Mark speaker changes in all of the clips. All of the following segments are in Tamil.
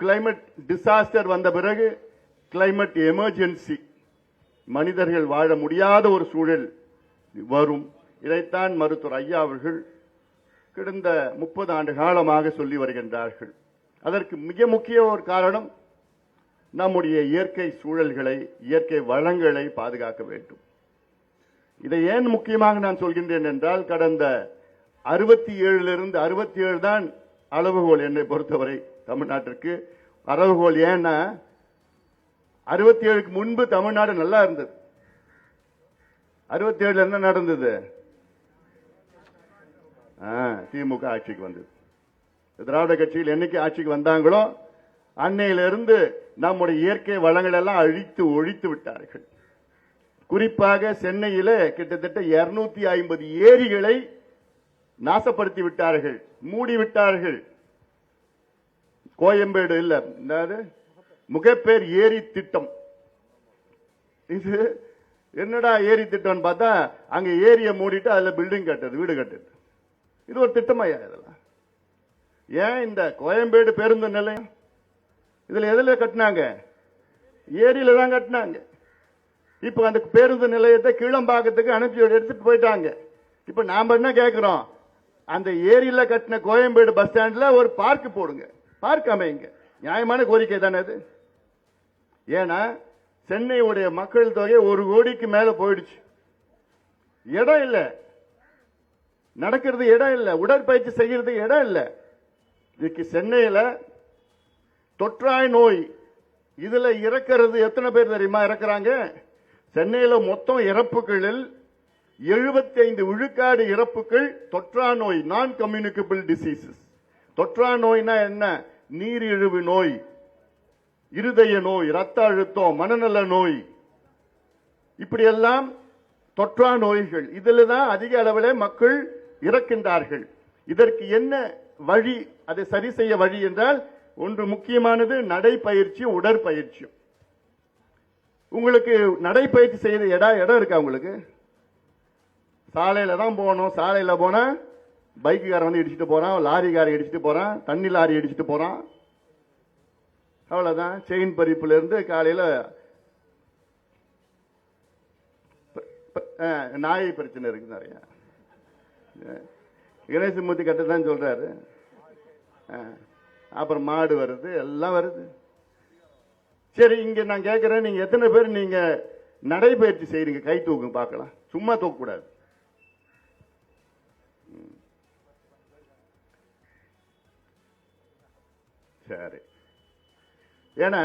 Speaker 1: கிளைமேட் டிசாஸ்டர் வந்த பிறகு கிளைமேட் எமர்ஜென்சி மனிதர்கள் வாழ முடியாத ஒரு சூழல் வரும். இதைத்தான் மருத்துவர் ஐயா அவர்கள் கிடந்த முப்பது ஆண்டு காலமாக சொல்லி வருகின்றார்கள். அதற்கு மிக முக்கிய ஒரு காரணம் நம்முடைய இயற்கை சூழல்களை இயற்கை வளங்களை பாதுகாக்க வேண்டும். இதை ஏன் முக்கியமாக நான் சொல்கின்றேன் என்றால் கடந்த அறுபத்தி ஏழிலிருந்து அறுபத்தி ஏழு தான் அளவுகோல் என்னை பொறுத்தவரை தமிழ்நாட்டிற்கு அளவுகோல் ஏன்னா அறுபத்தி ஏழுக்கு முன்பு தமிழ்நாடு நல்லா இருந்தது. அறுபத்தி ஏழுல என்ன நடந்தது? ஆ, திமுக ஆட்சிக்கு வந்தது. திராவிட கட்சியில் என்னைக்கு ஆட்சிக்கு வந்தாங்களோ அன்னையிலிருந்து நம்முடைய இயற்கை வளங்கள் எல்லாம் அழித்து ஒழித்து விட்டார்கள். குறிப்பாக சென்னையில கிட்டத்தட்ட 250 ஐம்பது ஏரிகளை நாசப்படுத்தி விட்டார்கள் மூடி விட்டார்கள் கோயம்பேடு இல்ல. என்னது? முகப்பேர் ஏரி திட்டம். இது என்னடா ஏரி திட்டம்னு பார்த்தா அங்க ஏரியை மூடிட்டு அதுல பில்டிங் கட்டுறது வீடு கட்டுறது. இது ஒரு திட்டமையா இதெல்லாம்? ஏன் இந்த கோயம்பேடு பேருந்து நிலையம்? இதுல எதுல கட்டினாங்க? ஏரியில தான் கட்டினாங்க. இப்ப அந்த பேருந்து நிலையத்தை கீழம்பாக்கத்துக்கு அனுப்பி எடுத்துட்டு போயிட்டாங்க. இப்ப நாம என்ன கேட்குறோம் அந்த ஏரியில் கட்டின கோயம்பேடு பஸ் ஸ்டாண்டில் ஒரு பார்க் போடுங்க. பார்க்காம இங்க. நியாயமான கோரிக்கை தானே அது? ஏன்னா சென்னையுடைய மக்கள் தொகை ஒரு கோடிக்கு மேல போயிடுச்சு. இடம் இல்ல. நடக்கிறது இடம் இல்ல. உடற்பயிற்சி செய்யறது இடம் இல்ல. இதுக்கு சென்னையில தொற்றாய் நோய் இதுல இறக்கிறது எத்தனை பேர் தெரியுமா இறக்குறாங்க? சென்னையில மொத்தம் இறப்புகளில் 75 விழுக்காடு இறப்புகள் தொற்றா நோய் நான் கம்யூனிகபிள் டிசீசஸ் தொற்றா நோய்னா என்ன? நீரிழிவு நோய் இருதய நோய் ரத்த அழுத்தம் மனநல நோய். இப்படியெல்லாம் தொற்றா நோய்கள். இதில் தான் அதிக அளவில் மக்கள் இறக்கின்றார்கள். இதற்கு என்ன வழி? அதை சரி செய்ய வழி என்றால் ஒன்று முக்கியமானது நடைப்பயிற்சி உடற்பயிற்சி. உங்களுக்கு நடைப்பயிற்சி செய்த இடம் இடம் இருக்கா உங்களுக்கு? சாலையில தான் போகணும். சாலையில போனா பைக்குக்காரன் வந்து இடிச்சிட்டு போகிறான் லாரிக்காரன் இடிச்சுட்டு போகிறான் தண்ணி லாரி இடிச்சிட்டு போகிறான் அவ்வளோதான் செயின் பறிப்புலேருந்து காலையில் நாய் பிரச்சனை இருக்குது நிறைய. கணேசமூர்த்தி கட்ட தான் சொல்கிறாரு அப்புறம் மாடு வருது எல்லாம் வருது. சரி இங்கே நான் கேட்குறேன் நீங்கள் எத்தனை பேர் நீங்கள் நடைபயிற்சி செய்கிறீங்க கை தூக்குங்க பார்க்கலாம். சும்மா தூக்கக்கூடாது. சரி ஏன்னா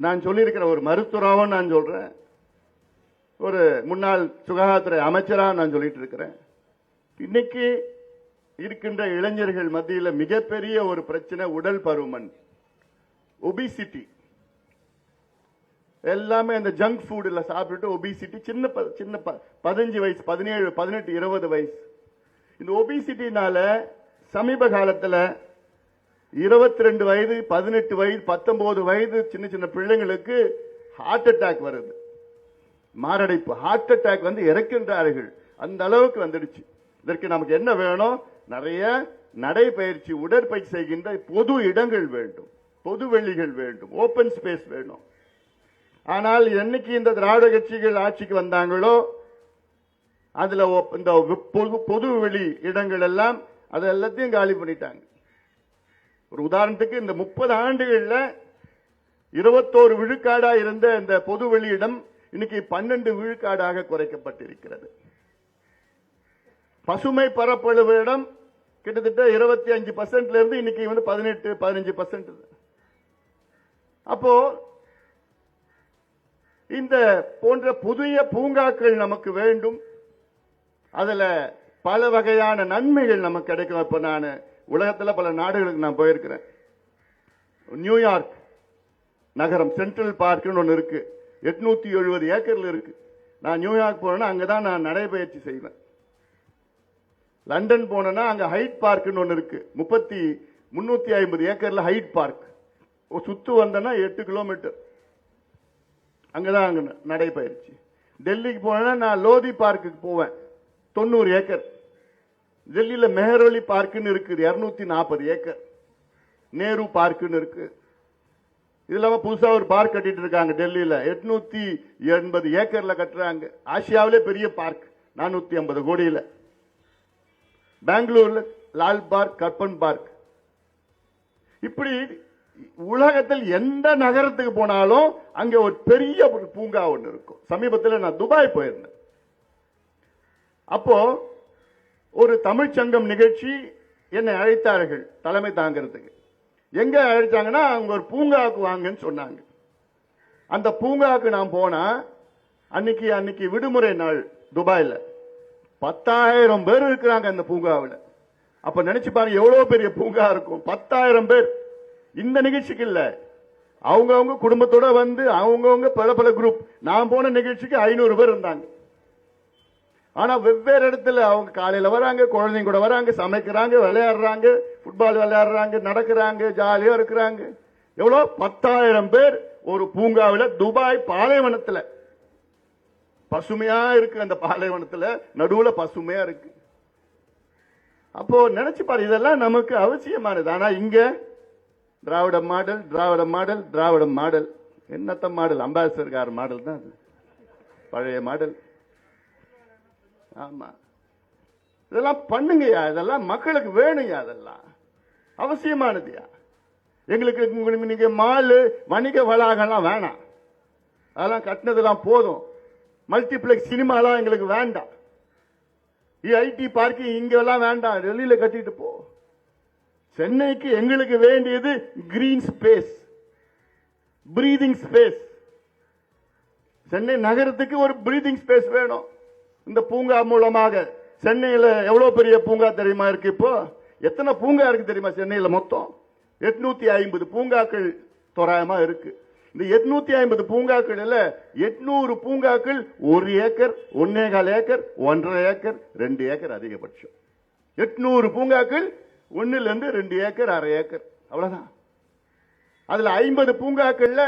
Speaker 1: நான் சொல்லியிருக்கிற ஒரு மருத்துவராகவும் நான் சொல்றேன். ஒரு முன்னாள் சுகாதாரத்துறை அமைச்சராக நான் சொல்லிட்டு இருக்கிறேன் இன்னைக்கு இருக்கின்ற இளைஞர்கள் மத்தியில் மிகப்பெரிய ஒரு பிரச்சனை உடல் பருமன் ஒபிசிட்டி எல்லாமே அந்த ஜங்க் ஃபுட்ல சாப்பிட்டுட்டு ஒபிசிட்டி சின்ன ப- சின்ன ப- பதினஞ்சு வயசு பதினேழு பதினெட்டு இருபது வயசு. இந்த ஒபிசிட்டினால சமீப காலத்தில் இருபத்தி ரெண்டு வயது பதினெட்டு வயது பத்தொன்பது வயது சின்ன சின்ன பிள்ளைங்களுக்கு ஹார்ட் அட்டாக் வருது. மாரடைப்பு ஹார்ட் அட்டாக் வந்து இறக்கின்றார்கள். அந்த அளவுக்கு வந்துடுச்சு. இதற்கு நமக்கு என்ன வேணும்? நிறைய நடைபயிற்சி உடற்பயிற்சி செய்கின்ற பொது இடங்கள் வேண்டும். பொது வெளிகள் வேண்டும். ஓபன் ஸ்பேஸ் வேணும். ஆனால் என்னைக்கு இந்த திராவிட கட்சிகள் ஆட்சிக்கு வந்தாங்களோ அதுல இந்த பொது பொது வெளி இடங்கள் எல்லாம் அது எல்லாத்தையும் காலி பண்ணிட்டாங்க. ஒரு உதாரணத்துக்கு இந்த முப்பது ஆண்டுகளில் இருபத்தோரு விழுக்காடாக இருந்த இந்த பொது வெளியிடம் இன்னைக்கு பன்னெண்டு விழுக்காடாக குறைக்கப்பட்டிருக்கிறது. பசுமை பரப்பளவு இடம் கிட்டத்தட்ட இருபத்தி அஞ்சு பர்சன்ட்ல இருந்து இன்னைக்கு வந்து பதினெட்டு பதினஞ்சு பர்சன்ட் அப்போ இந்த போன்ற புதிய பூங்காக்கள் நமக்கு வேண்டும். அதில் பல வகையான நன்மைகள் நமக்கு கிடைக்கும். இப்போ நான் உலகத்தில் பல நாடுகளுக்கு நான் போயிருக்கிறேன். நியூயார்க் நகரம் சென்ட்ரல் பார்க்னு ஒன்று இருக்கு. எட்நூத்தி எழுபது ஏக்கர்ல இருக்கு. நான் நியூயார்க் போனேன்னா அங்கதான் நான் நடைபயிற்சி செய்வேன். லண்டன் போனேன்னா அங்க ஹைட் பார்க்னு ஒன்று இருக்கு. முப்பத்தி முன்னூத்தி ஐம்பது ஏக்கர்ல ஹைட் பார்க் சுத்து வந்தேன்னா எட்டு கிலோமீட்டர். அங்கதான் அங்க நடைபயிற்சி. டெல்லிக்கு போனேன்னா நான் லோதி பார்க்குக்கு போவேன். தொண்ணூறு ஏக்கர். டெல்லியில மெஹரோலி பார்க்குன்னு இருக்குது இரநூத்தி நாற்பது ஏக்கர். நேரு பார்க்குன்னு இருக்கு. இது இல்லாம புதுசா ஒரு பார்க் கட்டிட்டு இருக்காங்க டெல்லியில. எட்நூத்தி எண்பது ஏக்கர்ல கட்டுறாங்க. ஆசியாவிலே பெரிய பார்க் நானூத்தி ஐம்பது கோடியில. பெங்களூர்ல லால் பார்க் கற்பன் பார்க். இப்படி உலகத்தில் எந்த நகரத்துக்கு போனாலும் அங்க ஒரு பெரிய ஒரு பூங்கா ஒன்று இருக்கும். சமீபத்தில் நான் துபாய் போயிருந்தேன். அப்போ ஒரு தமிழ்ச்சங்கம் நிகழ்ச்சி என்னை அழைத்தார்கள் தலைமை தாங்கிறதுக்கு. எங்க அழைச்சாங்கன்னா அவங்க ஒரு பூங்காவுக்கு வாங்கன்னு சொன்னாங்க. அந்த பூங்காவுக்கு நான் போனா அன்னைக்கு அன்னைக்கு விடுமுறை நாள் துபாயில். பத்தாயிரம் பேர் இருக்கிறாங்க அந்த பூங்காவில். அப்ப நினைச்சு பாருங்க எவ்வளவு பெரிய பூங்கா இருக்கும். பத்தாயிரம் பேர். இந்த நிகழ்ச்சிக்கு இல்ல. அவங்கவுங்க குடும்பத்தோட வந்து அவங்கவுங்க பல பல குரூப் நான் போன நிகழ்ச்சிக்கு ஐநூறு பேர் இருந்தாங்க. ஆனா வெவ்வேறு இடத்துல அவங்க காலையில வராங்க குழந்தைங்க கூட வராங்க சமைக்கிறாங்க விளையாடுறாங்க ஃபுட்பால் விளையாடுறாங்க நடக்கிறாங்க ஜாலியா இருக்கிறாங்க. எவ்வளோ? பத்தாயிரம் பேர் ஒரு பூங்காவில் துபாய் பாலைவனத்தில். பசுமையா இருக்கு அந்த பாலைவனத்தில். நடுவில் பசுமையா இருக்கு. அப்போ நினைச்சு பாரு இதெல்லாம் நமக்கு அவசியமானது. ஆனால் இங்க Dravida model Dravida model Dravida model. என்னத்த மாடல்? அம்பாசிடர்கார் மாடல் தான் அது. பழைய மாடல். ஆமா. இதெல்லாம் பண்ணுங்கய்யா இதெல்லாம் மக்களுக்கு வேணும்யா அதெல்லாம் அவசியமானதுயா எங்களுக்கு உங்களுக்கு நீங்க மாலு வணிக வளாகம்லாம் வேணாம். அதெல்லாம் கட்டினதெல்லாம் போதும். மல்டிப்ளெக்ஸ் சினிமாலாம் எங்களுக்கு வேண்டாம். ஐடி பார்க்கிங் இங்கெல்லாம் வேண்டாம். டெல்லியில கட்டிட்டு போ. சென்னைக்கு எங்களுக்கு வேண்டியது green space breathing space Chennai நகரத்துக்கு ஒரு பிரீதிங் ஸ்பேஸ் வேணும். இந்த பூங்கா மூலமாக சென்னையில் எவ்வளோ பெரிய பூங்கா தெரியுமா இருக்கு இப்போ? எத்தனை பூங்கா இருக்கு தெரியுமா சென்னையில் மொத்தம்? எட்நூத்தி ஐம்பது பூங்காக்கள் தோராயமா இருக்கு. இந்த எட்நூத்தி ஐம்பது பூங்காக்கள் எட்நூறு பூங்காக்கள் ஒரு ஏக்கர் ஒன்னே கால் ஏக்கர் ஒன்றரை ஏக்கர் ரெண்டு ஏக்கர் அதிகபட்சம். எட்நூறு பூங்காக்கள் ஒன்னுல இருந்து ரெண்டு ஏக்கர் அரை ஏக்கர். அவ்வளவுதான். அதுல ஐம்பது பூங்காக்கள்ல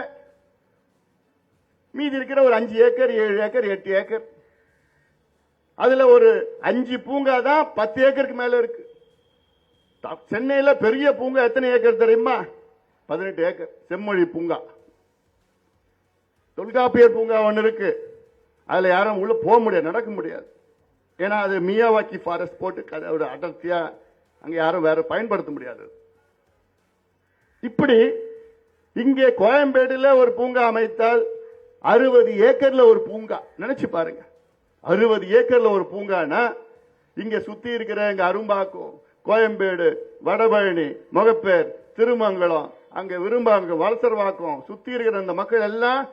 Speaker 1: மீதி இருக்கிற ஒரு அஞ்சு ஏக்கர் ஏழு ஏக்கர் எட்டு ஏக்கர். அதுல ஒரு அஞ்சு பூங்கா தான் பத்து ஏக்கருக்கு மேல இருக்கு. சென்னையில பெரிய பூங்கா எத்தனை ஏக்கர் தெரியுமா? பதினெட்டு ஏக்கர். செம்மொழி பூங்கா. தொல்காப்பியர் பூங்கா ஒன்று இருக்கு. அதுல யாரும் உள்ள போக முடியாது நடக்க முடியாது. ஏன்னா அது மியாவாக்கி ஃபாரஸ்ட் போட்டு ஒரு அடர்த்தியா அங்க யாரும் வேற பயன்படுத்த முடியாது. இப்படி இங்கே கோயம்பேடுல ஒரு பூங்கா அமைத்தால் அறுபது ஏக்கர்ல ஒரு பூங்கா. நினைச்சு பாருங்க. அறுபது ஏக்கர்ல ஒரு பூங்கானா? இங்க சுத்தி இருக்கிற இங்க அரும்பாக்கம் கோயம்பேடு வடபழனி முகப்பேர் திருமங்கலம் அங்க விரும்பாங்க வலசர்வாக்கம் சுத்தி இருக்கிற அந்த மக்கள் எல்லாம்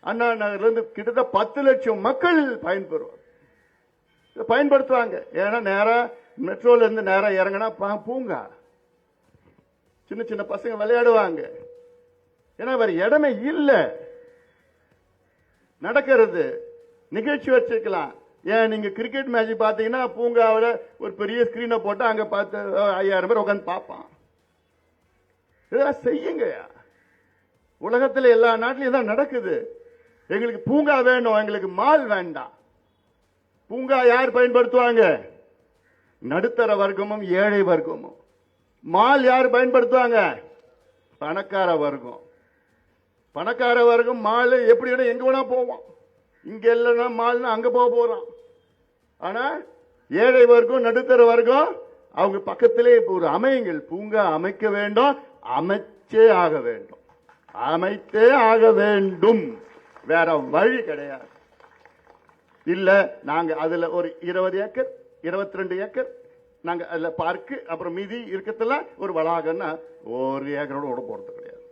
Speaker 1: அண்ணா நகர்ல இருந்து கிட்டத்தட்ட பத்து லட்சம் மக்கள் பயன்பெறுவார் பயன்படுத்துவாங்க. ஏன்னா நேரா மெட்ரோல இருந்து நேரா இறங்கினா பா- பூங்கா. சின்ன சின்ன பசங்க விளையாடுவாங்க. ஏன்னா வேற இடமே இல்லை. நடக்கிறது. நிகழ்ச்சி வச்சிருக்கலாம். ஏன் நீங்க கிரிக்கெட் மேட்ச் பாத்தீங்கன்னா பூங்காவில் ஒரு பெரிய ஸ்கிரீனை போட்டு அங்க பார்த்து ஐயாயிரம் பேர் உட்காந்து பார்ப்பான். இதெல்லாம் செய்யுங்க. உலகத்தில் எல்லா நாட்டிலையும் தான் நடக்குது. எங்களுக்கு பூங்கா வேணும் எங்களுக்கு மால் வேண்டாம். பூங்கா யார் பயன்படுத்துவாங்க? நடுத்தர வர்க்கமும் ஏழை வர்க்கமும். மால் யார் பயன்படுத்துவாங்க? பணக்கார வர்க்கம். பணக்கார வர்க்கம் மால் எப்படி வேணும் எங்க வேணா போவோம். இங்க இல்லைன்னா மால்னா அங்க போக போறோம் ஆனா ஏழை வர்க்கம் நடுத்தர வர்க்கம் அவங்க பக்கத்திலே இப்போ ஒரு அமையுங்கள் பூங்கா அமைக்க வேண்டும் அமைச்சே ஆக வேண்டும். அமைத்தே ஆக வேண்டும். வேற வழி கிடையாது. இல்ல நாங்க அதுல ஒரு இருபது ஏக்கர் இருபத்தி ரெண்டு ஏக்கர் நாங்க அதுல பார்க்கு அப்புறம் மீதி இருக்கத்தெல்லாம் ஒரு வளாகம்னா ஒரு ஏக்கரோட விட போறது கிடையாது.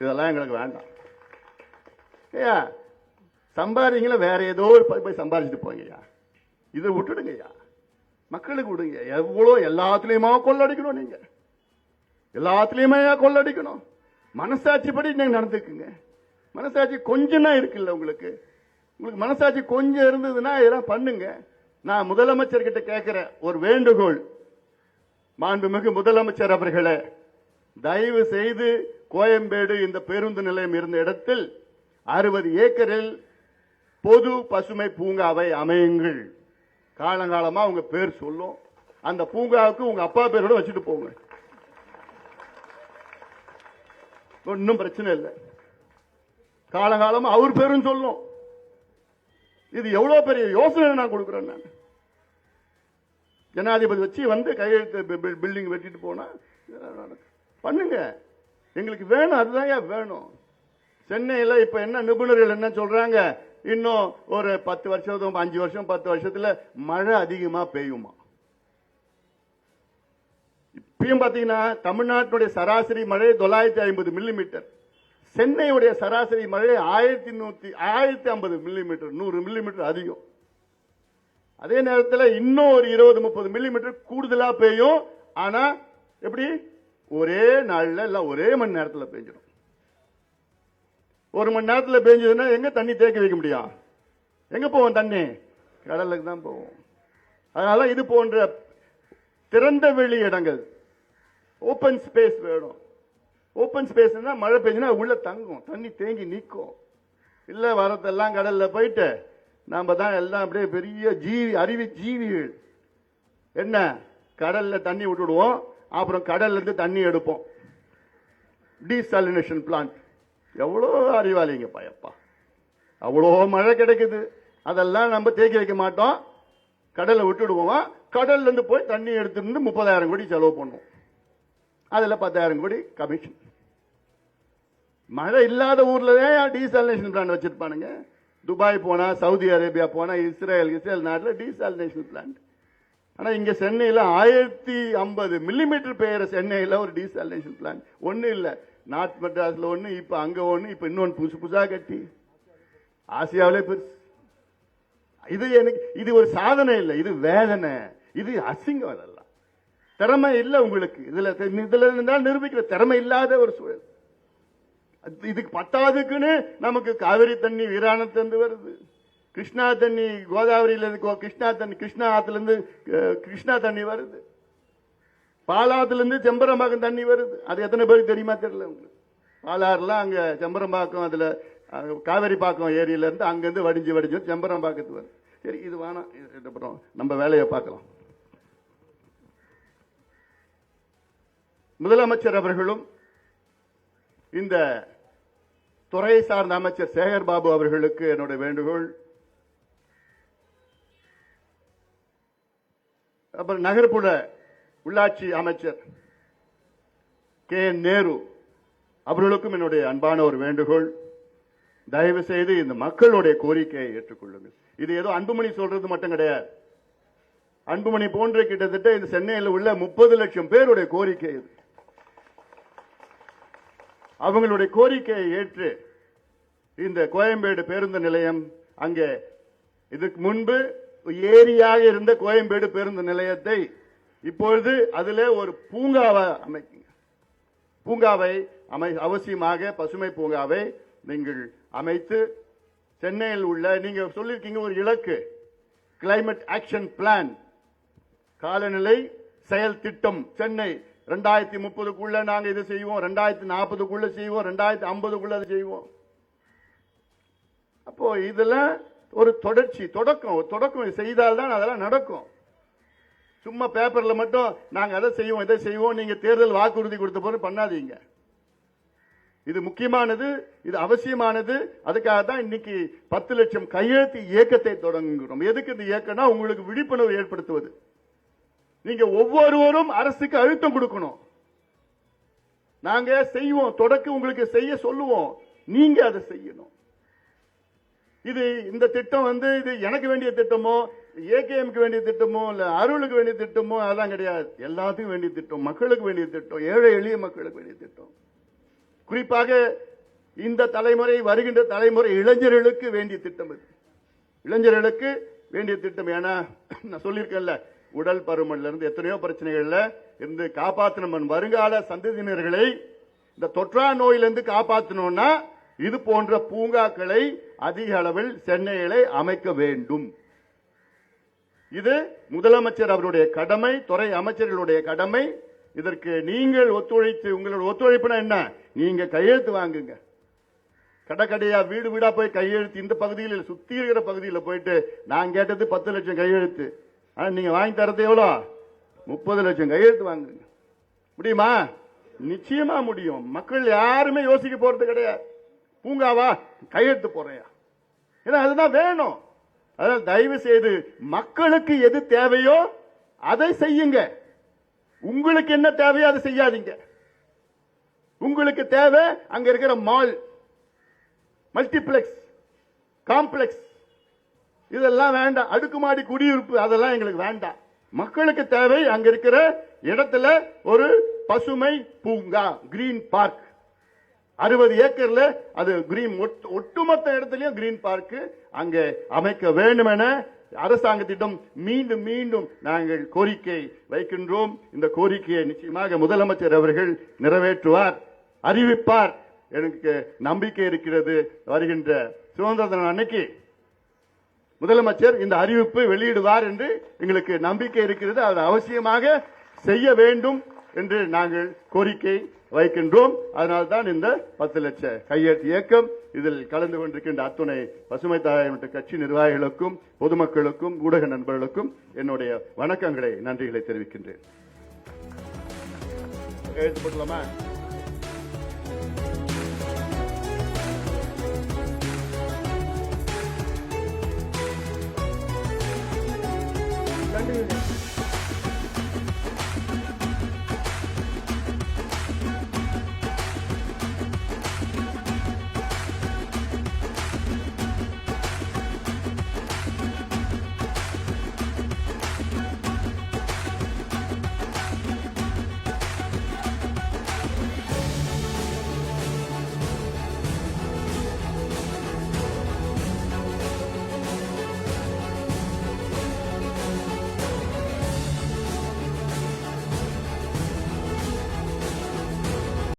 Speaker 1: இதெல்லாம் எங்களுக்கு வேண்டாம். ஏன்? சம்பாதிங்களா வேற ஏதோ ஒரு போய் போய் சம்பாதிச்சுட்டு போங்கய்யா. இதை விட்டுடுங்கய்யா. மக்களுக்கு விடுங்க எவ்வளோ எல்லாத்துலேயுமா கொள்ளடிக்கணும் நீங்கள் எல்லாத்துலேயுமே கொள்ளடிக்கணும்? மனசாட்சிப்படி நீங்கள் நடந்துக்குங்க. மனசாட்சி கொஞ்சம்னா இருக்குல்ல உங்களுக்கு? உங்களுக்கு மனசாட்சி கொஞ்சம் இருந்ததுன்னா இதெல்லாம் பண்ணுங்க. நான் முதலமைச்சர்கிட்ட கேட்குற ஒரு வேண்டுகோள். மாண்புமிகு முதலமைச்சர் அவர்களே தயவு செய்து கோயம்பேடு இந்த பேருந்து நிலையம் இருந்த இடத்தில் அறுபது ஏக்கரில் பொது பசுமை பூங்காவை அமையுங்கள். காலங்காலமா உங்க பேர் சொல்லும். அந்த பூங்காவுக்கு உங்க அப்பா பேரோட வச்சுட்டு போங்க. ஒன்றும் பிரச்சனை இல்லை. காலங்காலம் அவர் பேரும் சொல்லும். இது எவ்வளவு பெரிய யோசனை நான் கொடுக்குறேன் நான். ஜனாதிபதி வச்சு வந்து கையெழுத்து பில்டிங் வெட்டிட்டு போனா பண்ணுங்க. எங்களுக்கு வேணும். அதுதான் ஏன் வேணும். சென்னையில் இப்போ என்ன நிபுணர்கள் என்ன சொல்றாங்க? இன்னும் ஒரு பத்து வருஷம் அஞ்சு வருஷம் பத்து வருஷத்துல மழை அதிகமா பெய்யுமா? இப்பயும் பார்த்தீங்கன்னா தமிழ்நாட்டுடைய சராசரி மழை தொள்ளாயிரத்தி ஐம்பது மில்லிமீட்டர் சென்னையுடைய சராசரி மழை ஆயிரத்தி நூத்தி ஆயிரத்தி ஐம்பது மில்லிமீட்டர் நூறு மில்லிமீட்டர் அதிகம். அதே நேரத்தில் இன்னும் ஒரு இருபது முப்பது மில்லிமீட்டர் கூடுதலாக பெய்யும். ஆனால் எப்படி? ஒரே நாளில் இல்லை ஒரே மணி நேரத்தில் பெஞ்சிடும். ஒரு மணி நேரத்தில் பெஞ்சதுன்னா எங்கே தண்ணி தேக்கி வைக்க முடியும்? எங்கே போவோம் தண்ணி? கடலுக்கு தான் போவோம். அதனால இது போன்ற திறந்த வெளி இடங்கள் ஓப்பன் ஸ்பேஸ் வேணும். ஓப்பன் ஸ்பேஸ்னா மழை பெஞ்சுன்னா உள்ள தங்கும் தண்ணி தேங்கி நிற்கும். இல்லை வரத்தெல்லாம் கடலில் போயிட்டு நாம் தான் எல்லாம் அப்படியே பெரிய ஜீவி அறிவு ஜீவிகள். என்ன? கடலில் தண்ணி விட்டுடுவோம் அப்புறம் கடல்லேருந்து தண்ணி எடுப்போம். டீசாலினேஷன் பிளான்ட் எவ்வளோ அறிவாளிங்க பயப்பா. அவ்வளோ மழை கிடைக்குது. அதெல்லாம் நம்ம தேக்கி வைக்க மாட்டோம். கடலை விட்டுடுவோம்? கடல்லேருந்து போய் தண்ணி எடுத்துருந்து முப்பதாயிரம் கோடி செலவு பண்ணுவோம். அதில் பத்தாயிரம் கோடி கமிஷன் மழை இல்லாத ஊரில் தான் டீசாலினேஷன் பிளான் வச்சுருப்பானுங்க. துபாய் போனால் சவுதி அரேபியா போனால் இஸ்ரேல் இஸ்ரேல் நாட்டில் டீசாலினேஷன் பிளான்ட் ஆனால் இங்கே சென்னையில் ஆயிரத்தி ஐம்பது மில்லிமீட்டர் பெய்கிற சென்னையில் ஒரு டீசாலினேஷன் பிளான் ஒன்றும் இல்லை. நார்த் மெட்ராஸில் ஒன்று இப்போ அங்கே ஒன்று இப்போ இன்னொன்று புதுசு புதுசாக கட்டி. ஆசியாவிலே பெருசு. இது எனக்கு இது ஒரு சாதனை இல்லை இது வேதனை. இது அசிங்கம் அதெல்லாம். திறமை இல்லை உங்களுக்கு. இதில் இதில் இருந்தால் நிரூபிக்கிற திறமை இல்லாத ஒரு சூழல். அது- இதுக்கு பத்தாவதுக்குன்னு நமக்கு காவிரி தண்ணி வீராணத்திலிருந்து வருது. கிருஷ்ணா தண்ணி கோதாவரியில இருந்து கோ- கிருஷ்ணா தண்ணி கிருஷ்ணா ஆத்துல இருந்து கிருஷ்ணா தண்ணி வருது. பாலாத்துலேருந்து செம்பரம்பாக்கம் தண்ணி வருது. அது எத்தனை பேருக்கு தெரியுமா தெரியல உங்களுக்கு? பாலாறுலாம் அங்கே செம்பரம்பாக்கம் அதில் அஹ், காவேரிப்பாக்கம் ஏரியிலேருந்து அங்கேருந்து வடிஞ்சு வடிஞ்சு செம்பரம்பாக்கத்து வருது. சரி இது வேணாம். அப்புறம் நம்ம வேலையை பார்க்கலாம். முதலமைச்சர் அவர்களும் இந்த துறை சார்ந்த அமைச்சர் சேகர் பாபு அவர்களுக்கு என்னுடைய வேண்டுகோள். அப்புறம் நகர்ப்புற உள்ளாட்சி அமைச்சர் கே என் நேரு அவர்களுக்கும் என்னுடைய அன்பான ஒரு வேண்டுகோள். தயவு செய்து இந்த மக்களுடைய கோரிக்கையை ஏற்றுக்கொள்ளுங்கள். இது ஏதோ அன்புமணி சொல்றது மட்டும் கிடையாது. அன்புமணி போன்ற கிட்டத்தட்ட இந்த சென்னையில் உள்ள முப்பது லட்சம் பேருடைய கோரிக்கை இது. அவங்களுடைய கோரிக்கையை ஏற்று இந்த கோயம்பேடு பேருந்து நிலையம் அங்கே இதுக்கு முன்பு ஏரியாக இருந்த கோயம்பேடு பேருந்து நிலையத்தை இப்பொழுது அதிலே ஒரு பூங்காவை அமைக்குங்க. பூங்காவை அமை அவசியமாக பசுமை பூங்காவை நீங்கள் அமைத்து சென்னையில் உள்ள நீங்க சொல்லியிருக்கீங்க ஒரு இலக்கு கிளைமேட் ஆக்ஷன் பிளான் காலநிலை செயல் திட்டம் சென்னை. ரெண்டாயிரத்தி முப்பதுக்குள்ள நாங்க இது செய்வோம். ரெண்டாயிரத்தி நாற்பதுக்குள்ள செய்வோம். ரெண்டாயிரத்தி ஐம்பதுக்குள்ள அது செய்வோம். அப்போ இதுல ஒரு தொடர்ச்சி தொடக்கம். தொடக்கம் செய்தால் தான் அதெல்லாம் நடக்கும். சும்மா பேப்பரில் மட்டும் நாங்கள் அதை செய்வோம் இதை செய்வோம் நீங்கள் தேர்தல் வாக்குறுதி கொடுத்த போது பண்ணாதீங்க. இது முக்கியமானது இது அவசியமானது. அதுக்காக தான் இன்னைக்கு பத்து லட்சம் கையெழுத்து இயக்கத்தை தொடங்குகிறோம். எதுக்கு இந்த இயக்கம்னா உங்களுக்கு விழிப்புணர்வு ஏற்படுத்துவது. நீங்க ஒவ்வொருவரும் அரசுக்கு அழுத்தம் கொடுக்கணும். நாங்க செய்வோம் தொடக்க உங்களுக்கு செய்ய சொல்லுவோம். நீங்க அதை செய்யணும். இது இந்த திட்டம் வந்து இது எனக்கு வேண்டிய திட்டமோ ஏகேஎம்க்கு வேண்டிய திட்டமோ இல்ல அருளுக்கு வேண்டிய திட்டமோ அதெல்லாம் கிடையாது. எல்லாத்துக்கும் வேண்டிய திட்டம் மக்களுக்கு வேண்டிய திட்டம் ஏழை எளிய மக்களுக்கு வேண்டிய திட்டம். குறிப்பாக இந்த தலைமுறை வருகின்ற தலைமுறை இளைஞர்களுக்கு வேண்டிய திட்டம் இது. இளைஞர்களுக்கு வேண்டிய திட்டம். ஏன்னா நான் சொல்லியிருக்கேன்ல உடல் பருமன்ல இருந்து எத்தனையோ பிரச்சனைகள்ல இருந்து காப்பாற்றணும் வருங்கால சந்ததியினர்களை இந்த தொற்றா நோயிலிருந்து காப்பாற்றணும்னா இது போன்ற பூங்காக்களை அதிக அளவில் சென்னையிலே அமைக்க வேண்டும். இது முதலமைச்சர் அவருடைய கடமை துறை அமைச்சர்களுடைய கடமை. இதற்கு நீங்கள் ஒத்துழைத்து உங்களோட ஒத்துழைப்புனா என்ன? நீங்க கையெழுத்து வாங்குங்க. கடைக்கடையா வீடு வீடா போய் கையெழுத்து இந்த பகுதியில் சுத்தி இருக்கிற பகுதியில் போயிட்டு நான் கேட்டது பத்து லட்சம் கையெழுத்து. ஆனா நீங்க வாங்கி தரது எவ்வளோ? முப்பது லட்சம் கையெழுத்து வாங்குங்க. முடியுமா? நிச்சயமா முடியும். மக்கள் யாருமே யோசிக்க போறது கிடையாது. பூங்காவா? கையெழுத்து போறையா ஏன்னா அதுதான் வேணும். அதனால் தயவு செய்து மக்களுக்கு எது தேவையோ அதை செய்யுங்க. உங்களுக்கு என்ன தேவையோ அதை செய்யாதீங்க. உங்களுக்கு தேவை அங்க இருக்கிற மால் மல்டிப்ளெக்ஸ் காம்ப்ளெக்ஸ் இதெல்லாம் வேண்டாம். அடுக்குமாடி குடியிருப்பு அதெல்லாம் எங்களுக்கு வேண்டாம். மக்களுக்கு தேவை அங்க இருக்கிற இடத்துல ஒரு பசுமை பூங்கா கிரீன் பார்க் அறுபது ஏக்கர்ல அது கிரீன் ஒட்டுமொத்த இடத்துலயும் கிரீன் பார்க் அங்க அமைக்க வேண்டும் என அரசாங்கத்திடம் மீண்டும் மீண்டும் நாங்கள் கோரிக்கை வைக்கின்றோம். இந்த கோரிக்கையை நிச்சயமாக முதலமைச்சர் அவர்கள் நிறைவேற்றுவார் அறிவிப்பார். எனக்கு நம்பிக்கை இருக்கிறது வருகின்ற சுதந்திர தினம் அன்னைக்கு. முதலமைச்சர் இந்த அறிவிப்பு வெளியிடுவார் என்று எங்களுக்கு நம்பிக்கை இருக்கிறது. அது அவசியமாக செய்ய வேண்டும். என்று நாங்கள் கோரிக்கை வைக்கின்றோம். அதனால்தான் இந்த பத்து லட்ச கையெழுத்து இயக்கம் இதில் கலந்து கொண்டிருக்கின்ற அத்துணை பசுமை தாயமற்ற கட்சி நிர்வாகிகளுக்கும் பொதுமக்களுக்கும் ஊடக நண்பர்களுக்கும் என்னுடைய வணக்கங்களை நன்றிகளை தெரிவிக்கின்றேன். Thank you.